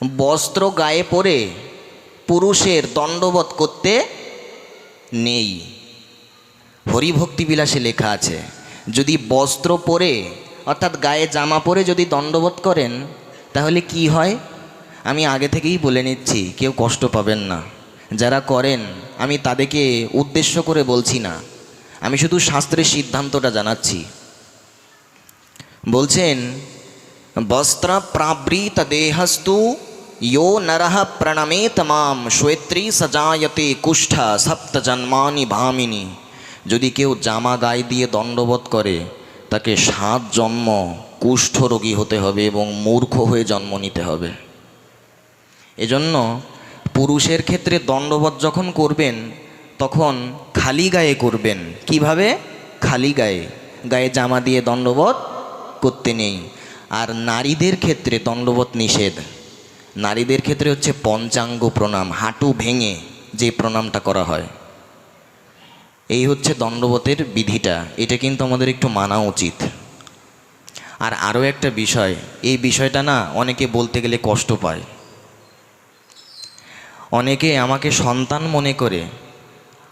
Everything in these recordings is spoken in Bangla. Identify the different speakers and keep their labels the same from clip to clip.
Speaker 1: বস্ত্র গায়ে পরে পুরুষের দণ্ডবধ করতে নেই। হরিভক্তি বিলাসে লেখা আছে, যদি বস্ত্র পরে, অর্থাৎ গায়ে জামা পরে যদি দণ্ডবোধ করেন, তাহলে কি হয়? আমি আগে থেকেই বলে নিচ্ছি, কেউ কষ্ট পাবেন না। যারা করেন, আমি তাদেরকে উদ্দেশ্য করে বলছি না। আমি শুধু শাস্ত্রের সিদ্ধান্তটা জানাচ্ছি। বলছেন বস্ত্র প্রাবৃত দেহস্তু यो नरः প্রণমেত মাম শ্বেত্রী সজায়তে কুষ্ঠ সপ্ত জন্মানি ভামিনী যদি কেউ জামা গায়ে দিয়ে দণ্ডবোধ করে তাকে সাত জন্ম কুষ্ঠ রোগী হতে হবে এবং মূর্খ হয়ে জন্ম নিতে হবে এজন্য পুরুষের ক্ষেত্রে দণ্ডবোধ যখন করবেন তখন খালি গায়ে করবেন কিভাবে খালি গায়ে গায়ে জামা দিয়ে দণ্ডবোধ করতে নেই আর নারীদের ক্ষেত্রে দণ্ডবোধ নিষেধ। নারীদের ক্ষেত্রে হচ্ছে পঞ্চাঙ্গ প্রণাম, হাঁটু ভেঙে যে প্রণামটা করা হয়। এই হচ্ছে দণ্ডবতের বিধিটা, এটা কিন্তু আমাদের একটু মানা উচিত। আর আরও একটা বিষয়, এই বিষয়টা না অনেকে বলতে গেলে কষ্ট পায়। অনেকে আমাকে সন্তান মনে করে,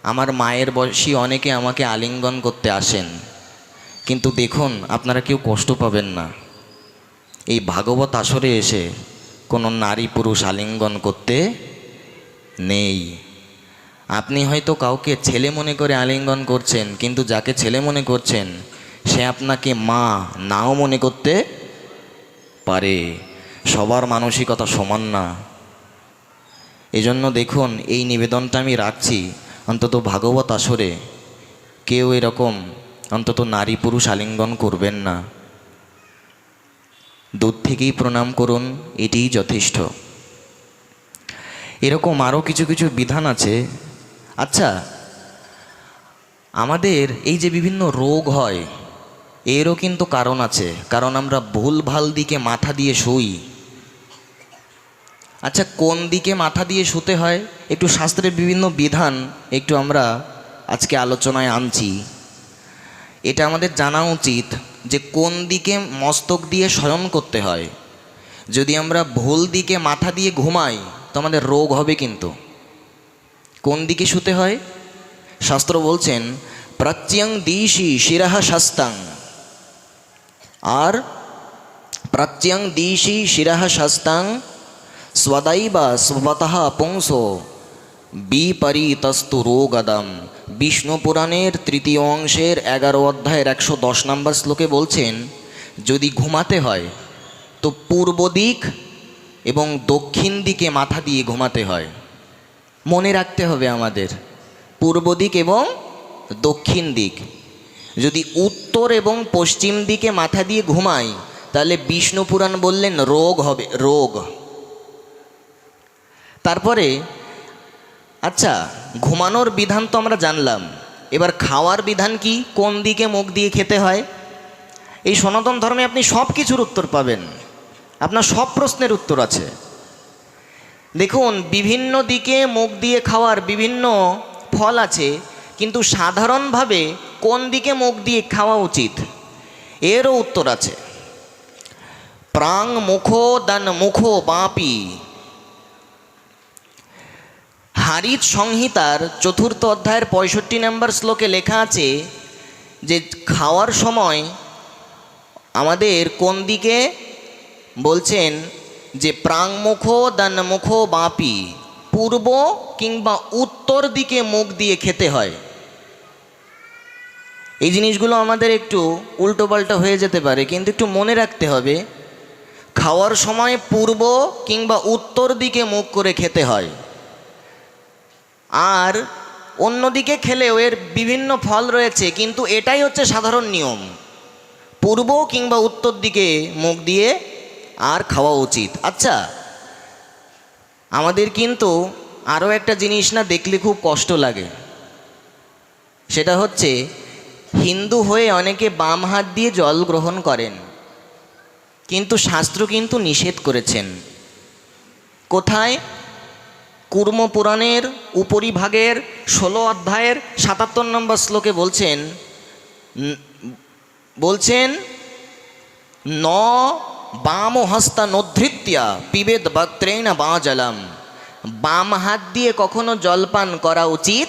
Speaker 1: আমার মায়ের বয়সী অনেকে আমাকে আলিঙ্গন করতে আসেন। কিন্তু দেখুন, আপনারা কেউ কষ্ট পাবেন না। এই ভাগবত আসরে এসে কোনো নারী পুরুষ আলিঙ্গন করতে নেই। আপনি হয়তো কাউকে ছেলে মনে করে আলিঙ্গন করছেন, কিন্তু যাকে ছেলে মনে করছেন, সে আপনাকে মা নাও মনে করতে পারে। সবার মানসিকতা সমান না। এজন্য দেখুন, এই নিবেদনটা আমি রাখছি অন্তত ভাগবত আসরে। কেউ এরকম অন্তত নারী পুরুষ আলিঙ্গন করবেন না। দূর থেকেই প্রণাম করুন, এটিই যথেষ্ট। এরকম আরও কিছু কিছু বিধান আছে। আচ্ছা আমাদের এই যে বিভিন্ন রোগ হয়, এরও কিন্তু কারণ আছে, কারণ আমরা ভুল ভালো দিকে মাথা দিয়ে শুই। আচ্ছা কোন দিকে মাথা দিয়ে শুতে হয়? একটু শাস্ত্রের বিভিন্ন বিধান একটু আমরা আজকে আলোচনায় আনছি। এটা আমাদের জানা উচিত। যে কোন দিকে মস্তক দিয়ে শয়ন করতে হয়। যদি আমরা ভুল দিকে মাথা দিয়ে ঘুমাই, তো আমাদের রোগ হবে কিন্তু। কোন দিকে শুতে হয়? শাস্ত্র বলছেন প্রত্যং দিশি শিরাহা শাস্তাং আর প্রত্যং দিশি শিরাহা শাস্তাং স্বদৈবা স্বতঃ পুংসো বিপরীতস্তু রোগদম। বিষ্ণু পুরাণের তৃতীয় অংশের এগারো অধ্যায়ের একশো দশ নম্বর শ্লোকে বলছেন, যদি ঘুমাতে হয়, তো পূর্ব দিক এবং দক্ষিণ দিকে মাথা দিয়ে ঘুমাতে হয়। মনে রাখতে হবে আমাদের, পূর্ব দিক এবং দক্ষিণ দিক। যদি উত্তর এবং পশ্চিম দিকে মাথা দিয়ে ঘুমাই, তাহলে বিষ্ণু পুরাণ বললেন রোগ হবে, রোগ। তারপরে আচ্ছা ঘুমানোর বিধান তো আমরা জানলাম। এবার খাওয়ার বিধান কি? কোন দিকে মুখ দিয়ে খেতে হয়? এই সনাতন ধর্মে আপনি সব কিছুর উত্তর পাবেন। আপনার সব প্রশ্নের উত্তর আছে। দেখুন, বিভিন্ন দিকে মুখ দিয়ে খাওয়ার বিভিন্ন ফল আছে, কিন্তু সাধারণভাবে কোন দিকে মুখ দিয়ে খাওয়া উচিত? এরও উত্তর আছে। প্রাং মুখো দান মুখো বাপি। হারিত সংহিতার চতুর্থ অধ্যায়ের পঁয়ষট্টি নম্বর শ্লোকে লেখা আছে যে খাওয়ার সময় আমাদের কোন দিকে? বলছেন যে প্রাংমুখ, দানমুখ, বাপি, পূর্ব কিংবা উত্তর দিকে মুখ দিয়ে খেতে হয়। এই জিনিসগুলো আমাদের একটু উল্টোপাল্টা হয়ে যেতে পারে, কিন্তু একটু মনে রাখতে হবে। খাওয়ার সময় পূর্ব কিংবা উত্তর দিকে মুখ করে খেতে হয়। আর অন্যদিকে খেলেও এর বিভিন্ন ফল রয়েছে, কিন্তু এটাই হচ্ছে সাধারণ নিয়ম। পূর্ব কিংবা উত্তর দিকে মুখ দিয়ে আর খাওয়া উচিত। আচ্ছা আমাদের কিন্তু আরও একটা জিনিস না দেখলে খুব কষ্ট লাগে। সেটা হচ্ছে, হিন্দু হয়ে অনেকে বাম হাত দিয়ে জল গ্রহণ করেন, কিন্তু শাস্ত্র কিন্তু নিষেধ করেছেন। কোথায়? কুর্ম পুরাণের উপরিভাগের ষোলো অধ্যায়ের সাতাত্তর নম্বর শ্লোকে বলছেন বলছেন, ন বাম হস্ত নধৃত্য পিবেদ বক্ত্রেণ বা জলম বাম হাত দিয়ে কখনো জলপান করা উচিত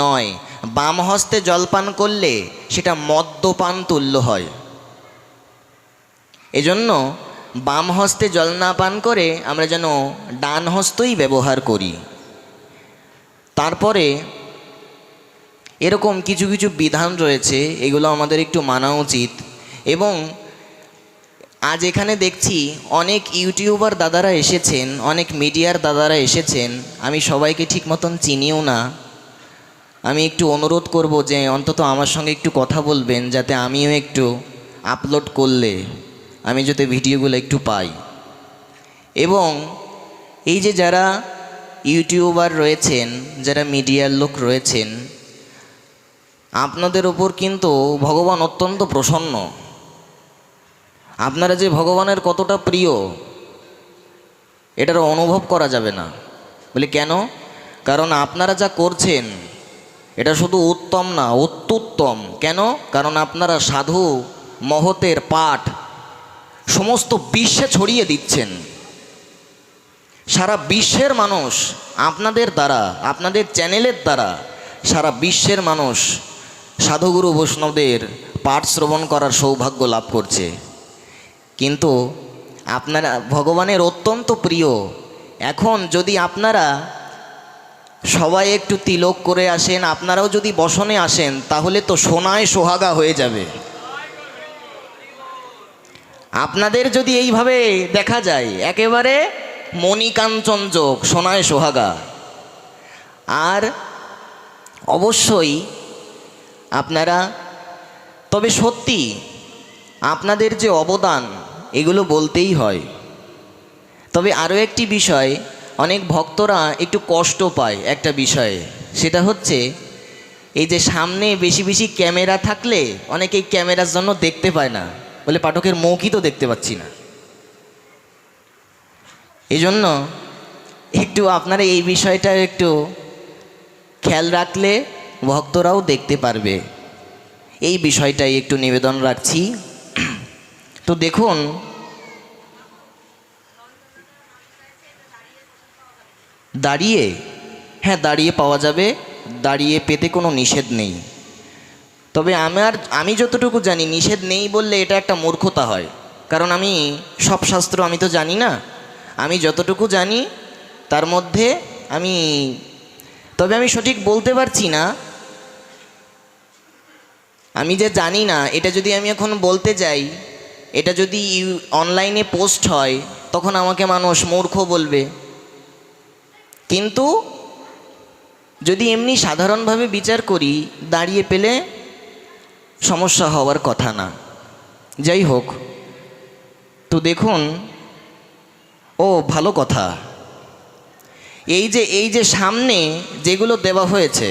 Speaker 1: নয়। বাম হস্তে জলপান করলে সেটা মদ্যপান তুল্য হয়। এজন্য বাম হস্তে জল না পান করে আমরা যেন ডান হস্তই ব্যবহার করি। তারপরে এরকম কিছু কিছু বিধান রয়েছে, এগুলো আমাদের একটু মানা উচিত। এবং আজ এখানে দেখছি অনেক ইউটিউবার দাদারা এসেছেন, অনেক মিডিয়ার দাদারা এসেছেন। আমি সবাইকে ঠিক মতন চিনিও না। আমি একটু অনুরোধ করব যে অন্তত আমার সঙ্গে একটু কথা বলবেন, যাতে আমিও একটু আপলোড করলে। আমি যাতে ভিডিওগুলো একটু পাই। এবং এই যে যারা ইউটিউবার রয়েছেন, যারা মিডিয়ার লোক রয়েছেন, আপনাদের ওপর কিন্তু ভগবান অত্যন্ত প্রসন্ন। আপনারা যে ভগবানের কতটা প্রিয়, এটার অনুভব করা যাবে না। বলে, কেন? কারণ আপনারা যা করছেন, এটা শুধু উত্তম না, অত্যুত্তম। কেন? কারণ আপনারা সাধু মহতের পাঠ সমস্ত বিশ্বে ছড়িয়ে দিচ্ছেন। সারা বিশ্বের মানুষ আপনাদের দ্বারা, আপনাদের চ্যানেলের দ্বারা সারা বিশ্বের মানুষ সাধুগুরু বৈষ্ণবদের পাঠ শ্রবণ করার সৌভাগ্য লাভ করছে। কিন্তু আপনারা, ভগবানের অত্যন্ত প্রিয়, এখন যদি আপনারা সবাই একটু তিলক করে আসেন, আপনারাও যদি বসনে আসেন, তাহলে তো সোনায় সোহাগা হয়ে যাবে। আপনাদের যদি এইভাবে দেখা যায়, একেবারে মণিকাঞ্চন যোগ, সোনায় সোহাগা। আর অবশ্যই আপনারা, তবে সত্যি আপনাদের যে অবদান, এগুলো বলতেই হয়। তবে আরও একটি বিষয়, অনেক ভক্তরা একটু কষ্ট পায় একটা বিষয়ে। সেটা হচ্ছে, এই যে সামনে বেশি বেশি ক্যামেরা থাকলে অনেকেই ক্যামেরার জন্য দেখতে পায় না। বলে পাঠকের মুখই তো দেখতে পাচ্ছি না। এই জন্য একটু আপনারা এই বিষয়টা একটু খেয়াল রাখলে ভক্তরাও দেখতে পারবে। এই বিষয়টাই একটু নিবেদন রাখছি। তো দেখুন, দাঁড়িয়ে হ্যাঁ দাঁড়িয়ে পাওয়া যাবে। দাঁড়িয়ে পেতে কোনো নিষেধ নেই। তবে আমার আমি যতটুকু জানি, নিষেধ নেই বললে এটা একটা মূর্খতা হয়। কারণ আমি সব শাস্ত্র আমি তো জানি না। আমি যতটুকু জানি, তার মধ্যে আমি, তবে আমি সঠিক বলতে পারছি না। আমি যে জানি না, এটা যদি আমি এখন বলতে যাই, এটা যদি অনলাইনে পোস্ট হয়, তখন আমাকে মানুষ মূর্খ বলবে। কিন্তু যদি এমনি সাধারণভাবে বিচার করি, দাঁড়িয়ে পেলে সমস্যা হওয়ার কথা না। যাই হোক, তো দেখুন, ও ভালো কথা। এই যে এই যে সামনে যেগুলো দেওয়া হয়েছে,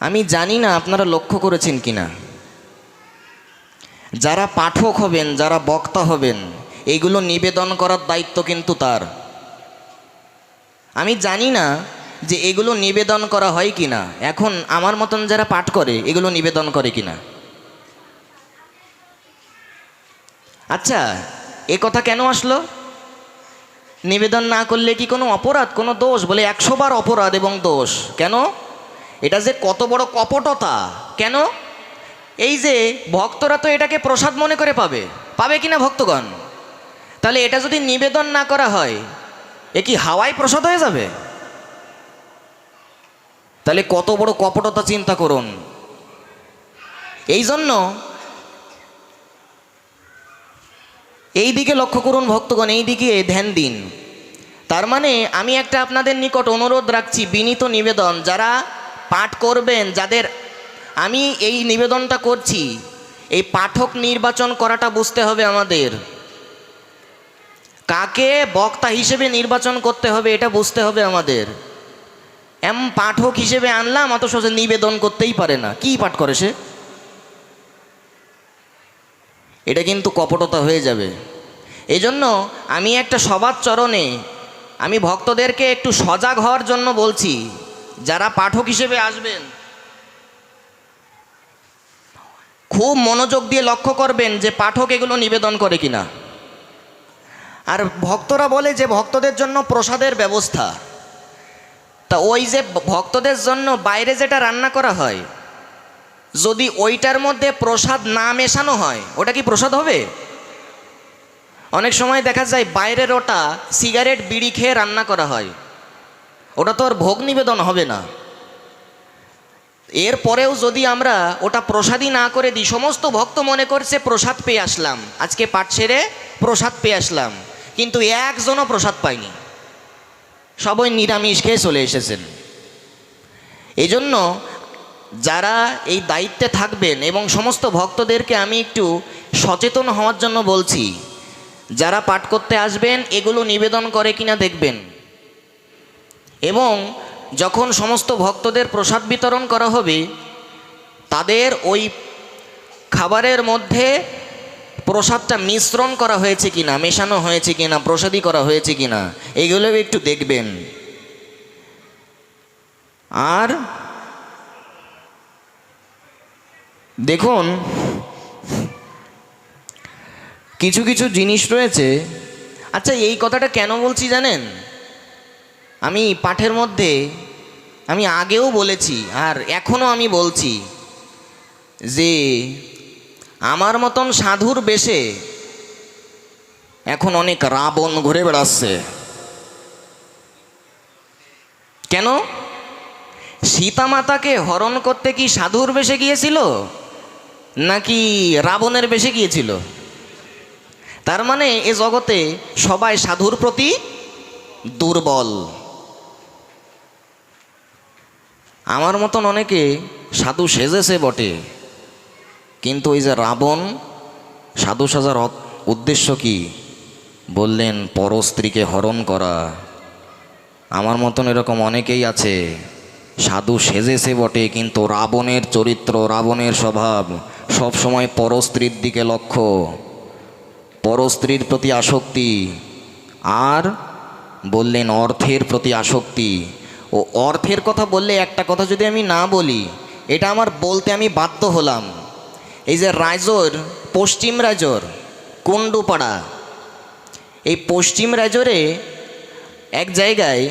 Speaker 1: আমি জানি না আপনারা লক্ষ্য করেছেন কিনা যারা পাঠক হবেন, যারা বক্তা হবেন এইগুলো নিবেদন করার দায়িত্ব কিন্তু তার। আমি জানি না যে এগুলো নিবেদন করা হয় কিনা। এখন আমার মতন যারা পাঠ করে, এগুলো নিবেদন করে কিনা। আচ্ছা এ কথা কেন আসলো? নিবেদন না করলে কি কোনো অপরাধ, কোনো দোষ? বলে একশো বার অপরাধ এবং দোষ। কেন? এটা যে কত বড় কপটতা। কেন? এই যে ভক্তরা তো এটাকে প্রসাদ মনে করে পাবে। পাবে কিনা ভক্তগণ? তাহলে এটা যদি নিবেদন না করা হয়, এ কি হাওয়ায় প্রসাদ হয়ে যাবে? তাহলে কত বড় কপটতা চিন্তা করুন। এই জন্য এই দিকে লক্ষ্য করুন ভক্তগণ এই দিকে ধ্যান দিন। তার মানে আমি একটা আপনাদের নিকট অনুরোধ রাখছি, বিনীত নিবেদন। যারা পাঠ করবেন, যাদের আমি এই নিবেদনটা করছি, এই পাঠক নির্বাচন করাটা বুঝতে হবে আমাদের। কাকে বক্তা হিসেবে নির্বাচন করতে হবে, এটা বুঝতে হবে আমাদের। এম পাঠক হিসেবে আনলাম অত সহজে নিবেদন করতেই পারে না। কি পাঠ করে সে? এটা কিন্তু কপটতা হয়ে যাবে। এই জন্য আমি একটা সবার চরণে আমি ভক্তদেরকে একটু সজাগ হওয়ার জন্য বলছি, যারা পাঠক হিসেবে আসবেন, খুব মনোযোগ দিয়ে লক্ষ্য করবেন যে পাঠক এগুলো নিবেদন করে কিনা। আর ভক্তরা বলে যে ভক্তদের জন্য প্রসাদের ব্যবস্থা। তা ওই যে ভক্তদের জন্য বাইরে যেটা রান্না করা হয়, যদি ওইটার মধ্যে প্রসাদ না মেশানো হয়, ওটা কি প্রসাদ হবে? অনেক সময় দেখা যায় বাইরের ওটা সিগারেট, বিড়ি খেয়ে রান্না করা হয়, ওটা তো আর ভোগ নিবেদন হবে না। এরপরেও যদি আমরা ওটা প্রসাদই না করে দিই, সমস্ত ভক্ত মনে করছে প্রসাদ পেয়ে আসলাম, আজকে পাঠ সেরে প্রসাদ পেয়ে আসলাম, কিন্তু একজনও প্রসাদ পায়নি। সবাই নিরামিষ খেয়ে চলে এসেছেন। এই জন্য যারা এই দায়িত্বে থাকবেন এবং সমস্ত ভক্তদেরকে আমি একটু সচেতন হওয়ার জন্য বলছি, যারা পাঠ করতে আসবেন, এগুলো নিবেদন করে কিনা দেখবেন। এবং যখন সমস্ত ভক্তদের প্রসাদ বিতরণ করা হবে, তাদের ওই খাবারের মধ্যে প্রসাদটা মিশ্রণ করা হয়েছে কি না মেশানো হয়েছে কি না প্রসাদী করা হয়েছে কি না এগুলো একটু দেখবেন। আর দেখুন, কিছু কিছু জিনিস রয়েছে। আচ্ছা এই কথাটা কেন বলছি জানেন? আমি পাঠের মধ্যে, আমি আগেও বলেছি, আর এখনও আমি বলছি যে আমার মতন সাধুর বেশে এখন অনেক রাবণ ঘুরে বেড়াচ্ছে। কেন? সীতা মাতাকে হরণ করতে কি সাধুর বেশে গিয়েছিল? নাকি রাবণের বেশে গিয়েছিল? তার মানে এ জগতে সবাই সাধুর প্রতি দুর্বল। আমার মতন অনেকে সাধু সেজেছে বটে। কিন্তু ওই যে রাবণ সাধু সাজার উদ্দেশ্য কি? বললেন পরস্ত্রীকে হরণ করা। আমার মতন এরকম অনেকেই আছে। সাধু সেজেছে বটে, কিন্তু রাবণের চরিত্র, রাবণের স্বভাব সব সময় পরস্ত্রীর দিকে লক্ষ্য। পরস্ত্রীর প্রতি আসক্তি আর বললেন, অর্থের প্রতি আসক্তি। ও অর্থের কথা বললে একটা কথা যদি আমি না বলি, এটা আমার বলতে আমি বাধ্য হলাম। এই যে রাজোর, পশ্চিম রাজোর, কুণ্ডুপাড়া। এই পশ্চিম রাজোরে এক জায়গায়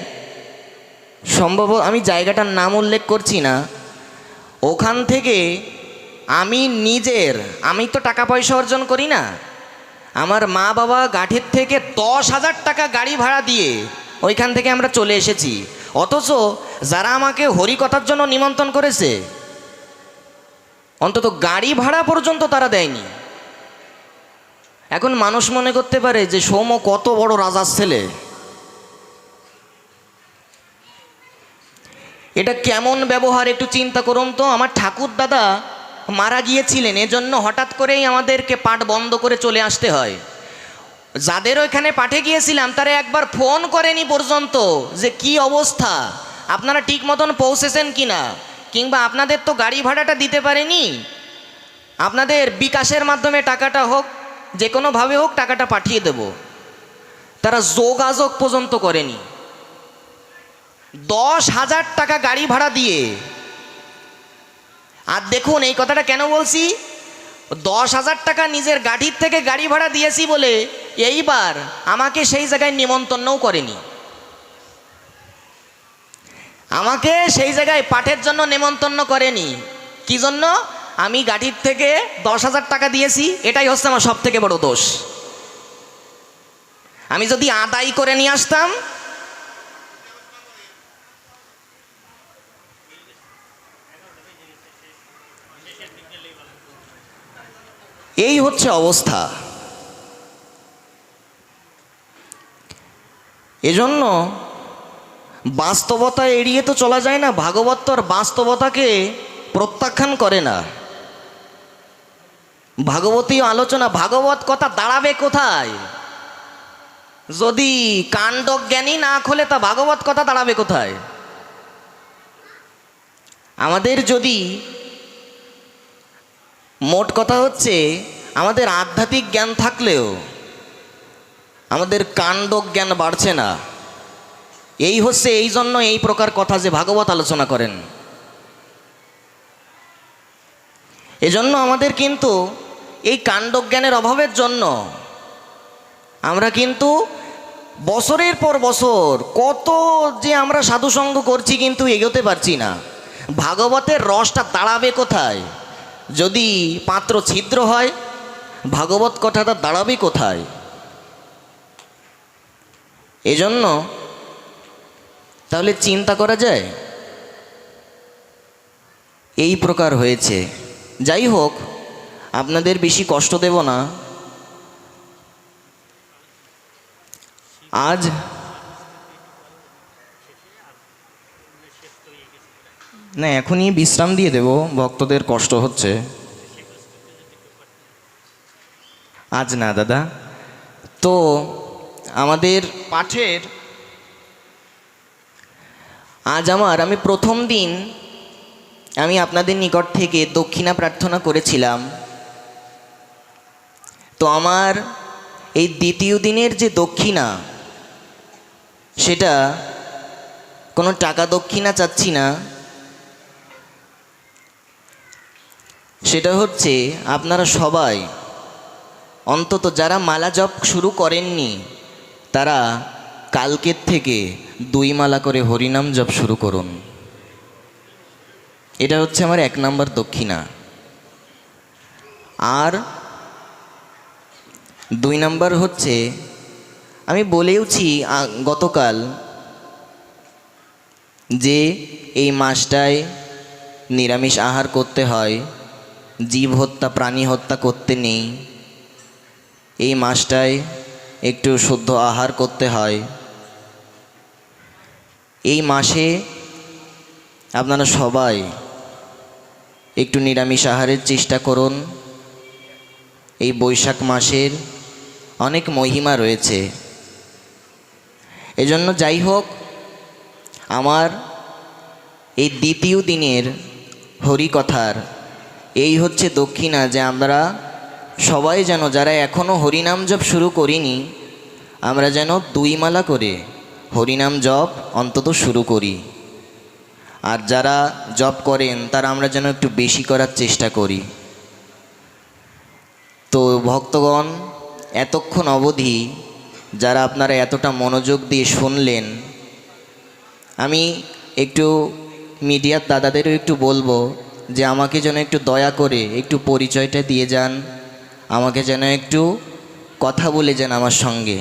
Speaker 1: সম্ভব, আমি জায়গাটার নাম উল্লেখ করছি না, ওখান থেকে আমি নিজের, আমি তো টাকা পয়সা অর্জন করি না, আমার মা বাবা গাঠির থেকে দশ হাজার টাকা গাড়ি ভাড়া দিয়ে ওইখান থেকে আমরা চলে এসেছি। অথচ যারা আমাকে হরিকথার জন্য নিমন্ত্রণ করেছে অন্তত গাড়ি ভাড়া পর্যন্ত তারা দেয়নি। এখন মানুষ মনে করতে পারে যে সৌম কত বড় রাজার ছেলে। এটা কেমন ব্যবহার একটু চিন্তা করুন তো। আমার ঠাকুর দাদা মারা গিয়েছিলেন, এজন্য হঠাৎ করেই আমাদেরকে পাঠ বন্ধ করে চলে আসতে হয়। যাদের ওইখানে পাঠে গিয়েছিলাম, তারা একবার ফোন করেনি পর্যন্ত যে কি অবস্থা, আপনারা ঠিক মতন পৌঁছেছেন কি না কিংবা আপনাদের তো গাড়ি ভাড়াটা দিতে পারেনি। আপনাদের বিকাশের মাধ্যমে টাকাটা হোক যে কোনোভাবে হোক টাকাটা পাঠিয়ে দেব। তারা যোগাযোগ পর্যন্ত করেনি। দশ হাজার টাকা গাড়ি ভাড়া দিয়ে। আর দেখুন, এই কথাটা কেন বলছি? দশ হাজার টাকা নিজের গাড়ির থেকে গাড়ি ভাড়া দিয়েছি বলে এইবার আমাকে সেই জায়গায় নিমন্ত্রণও করেনি। আমাকে সেই জায়গায় পাঠের জন্য নেমন্তন্ন করেনি। কি জন্য? আমি গাড়ির থেকে দশ হাজার টাকা দিয়েছি, এটাই হচ্ছে আমার সব থেকে বড় দোষ। আমি যদি আদায় করে নিয়ে আসতাম, এই হচ্ছে অবস্থা। এজন্য বাস্তবতা এড়িয়ে তো চলা যায় না, ভাগবত তো আর বাস্তবতাকে প্রত্যাখ্যান করে না। ভাগবতী আলোচনা, ভাগবত কথা দাঁড়াবে কোথায়? যদি কাণ্ড জ্ঞানী না খোলে, তা ভাগবত কথা দাঁড়াবে কোথায়? আমাদের যদি মোট কথা হচ্ছে, আমাদের আধ্যাত্মিক জ্ঞান থাকলেও আমাদের কাণ্ড জ্ঞান বাড়ছে না। এই হচ্ছে এই জন্য এই প্রকার কথা যে ভাগবত আলোচনা করেন। এজন্য আমাদের কিন্তু এই কাণ্ডজ্ঞানের অভাবের জন্য আমরা কিন্তু বছরের পর বছর কত যে আমরা সাধুসঙ্গ করছি কিন্তু এগোতে পারছি না। ভাগবতের রসটা দাঁড়াবে কোথায়? যদি পাত্র ছিদ্র হয়, ভাগবত কথাটা দাঁড়াবে কোথায়? এজন্য তাহলে চিন্তা করা যায়। এই প্রকার হয়েছে। যাই হোক, আপনাদের বেশি কষ্ট দেব না। আজ না, এখনই বিশ্রাম দিয়ে দেব। ভক্তদের কষ্ট হচ্ছে। আজ না, দাদা। তো আমাদের পাঠের আজ আমার, আমি প্রথম দিন আমি আপনাদের নিকট থেকে দক্ষিণা প্রার্থনা করেছিলাম। তো আমার এই দ্বিতীয় দিনের যে দক্ষিণা, সেটা কোনো টাকা দক্ষিণা চাচ্ছি না। সেটা হচ্ছে আপনারা সবাই, অন্তত যারা মালা জপ শুরু করেননি, তারা কালকের থেকে দুই মালা করে হরিনাম জপ শুরু করুন। এটা হচ্ছে আমার এক নাম্বার দক্ষিণা। আর দুই নাম্বার হচ্ছে, আমি বলেওছি গতকাল যে এই মাসটায় নিরামিষ আহার করতে হয়, জীব হত্যা, প্রাণী হত্যা করতে নেই, এই মাসটায় একটু শুদ্ধ আহার করতে হয়। এই মাসে আপনারা সবাই একটু নিরামিষ আহারের চেষ্টা করুন। এই বৈশাখ মাসের অনেক মহিমা রয়েছে। এজন্য যাই হোক, আমার এই দ্বিতীয় দিনের হরিকথার এই হচ্ছে দক্ষিণা যে আমরা সবাই যেন, যারা এখনও হরিনাম জপ শুরু করিনি, আমরা যেন দুই মালা করে হরিনাম জপ অন্তত শুরু করি। আর যারা জব করেন, তারা আমরা যেন একটু বেশি করার চেষ্টা করি। তো ভক্তগণ, এতক্ষণ অবধি যারা আপনারা এতটা মনোযোগ দিয়ে শুনলেন, আমি একটু মিডিয়ার দাদাদেরও একটু বলব যে আমাকে যেন একটু দয়া করে একটু পরিচয়টা দিয়ে যান, আমাকে যেন একটু কথা বলে যান আমার সঙ্গে।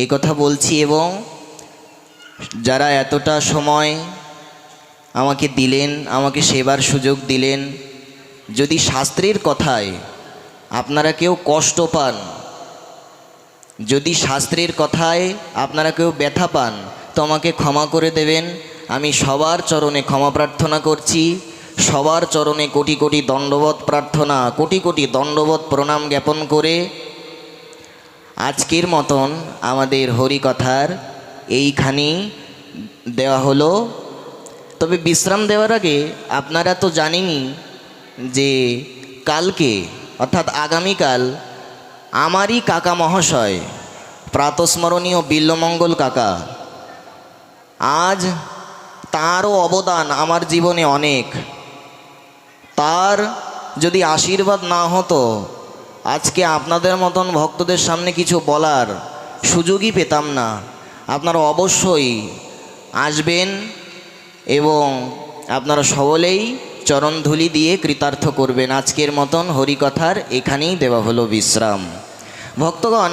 Speaker 1: এই কথা বলছি এবং যারা এতটা সময় আমাকে দিলেন, আমাকে সেবার সুযোগ দিলেন, যদি শাস্ত্রের কথায় আপনারা কেউ কষ্ট পান, যদি শাস্ত্রের কথায় আপনারা কেউ ব্যথা পান, তো আমাকে ক্ষমা করে দেবেন। আমি সবার চরণে ক্ষমা প্রার্থনা করছি, সবার চরণে কোটি কোটি দণ্ডবত প্রার্থনা, কোটি কোটি দণ্ডবত প্রণাম জ্ঞাপন করে আজকের মতন আমাদের হরিকথার এইখানেই দেওয়া হলো। তবে বিশ্রাম দেওয়ার আগে আপনারা তো জানেনই যে কালকে, অর্থাৎ আগামীকাল, আমারই কাকা মহাশয়, প্রাতস্মরণীয় বিল্লমঙ্গল কাকা, আজ তারও অবদান আমার জীবনে অনেক। তার যদি আশীর্বাদ না হতো, আজকে আপনাদের মতন ভক্তদের সামনে কিছু বলার সুযোগই পেতাম না। আপনারা অবশ্যই আসবেন এবং আপনারা সকলেই চরণধুলি দিয়ে কৃতার্থ করবেন। আজকের মতন হরিকথার এখানেই দেওয়া হলো বিশ্রাম। ভক্তগণ